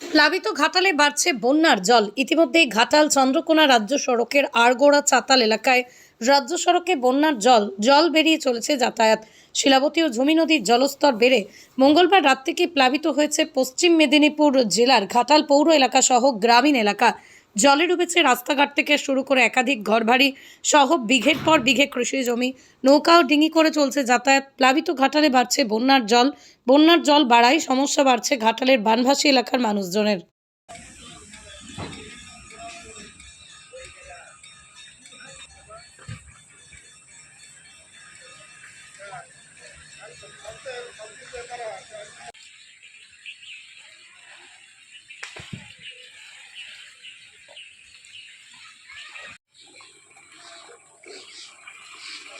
প্লাবিত ঘাটালে বাড়ছে বন্যার জল। ইতিমধ্যেই ঘাটাল চন্দ্রকোনা রাজ্য সড়কের আড়গোড়া চাতাল এলাকায় রাজ্য সড়কে বন্যার জল জল বেরিয়ে চলেছে যাতায়াত। শিলাবতী ও ঝুমি নদীর জলস্তর বেড়ে মঙ্গলবার রাত থেকে প্লাবিত হয়েছে পশ্চিম মেদিনীপুর জেলার ঘাটাল পৌর এলাকা সহ গ্রামীণ এলাকা। জলে ডুবেছে রাস্তাঘাট থেকে শুরু করে একাধিক ঘরবাড়ি সহ বিঘের পর বিঘে কৃষি জমি। নৌকা ও ডিঙি করে চলছে যাতায়াত। প্লাবিত ঘাটালে বাড়ছে বন্যার জল। বন্যার জল বাড়ায়, সমস্যা বাড়ছে ঘাটালের বানভাসী এলাকার মানুষজনের।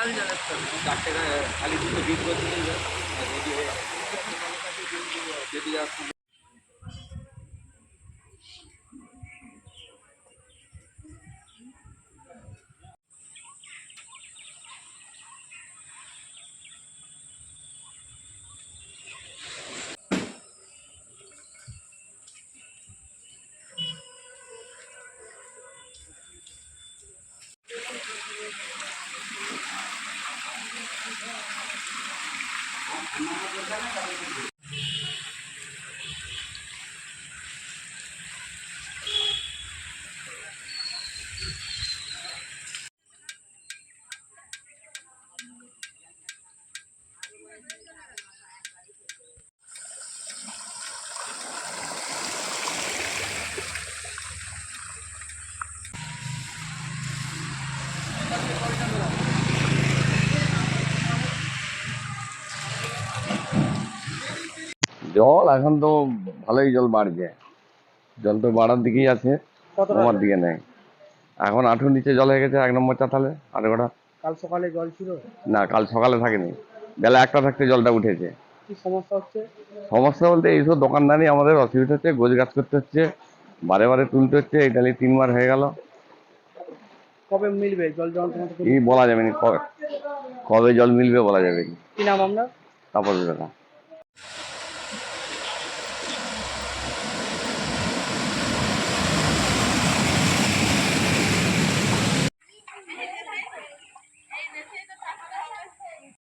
চারটে খালি দুটো বিট করছিলেন রেডি হয়ে যেতে যাচ্ছি No, no, জল এখন তো ভালোই জল বাড়ছে। জল তো বাড়ার দিকেই আছে কমার দিকে নেই। এখন আঁঠুর নিচে জল হয়ে গেছে এক নম্বর চাতালে আট গোটা কাল সকালে জল ছিল? না কাল সকালে থাকেনি। বেলা একটা থাকতে জলটা উঠেছে। কি সমস্যা হচ্ছে? সমস্যা বলতে এইসব দোকানদারি আমাদের অসুবিধা হচ্ছে গোজ গাছ করতে হচ্ছে বারে বারে তুলতে হচ্ছে এটা নিয়ে তিনবার হয়ে গেল। কবে মিলবে? জল কি বলা যাবে না কবে কবে জল মিলবে বলা যাবে কি নাম আপনার? তারপর দাদা।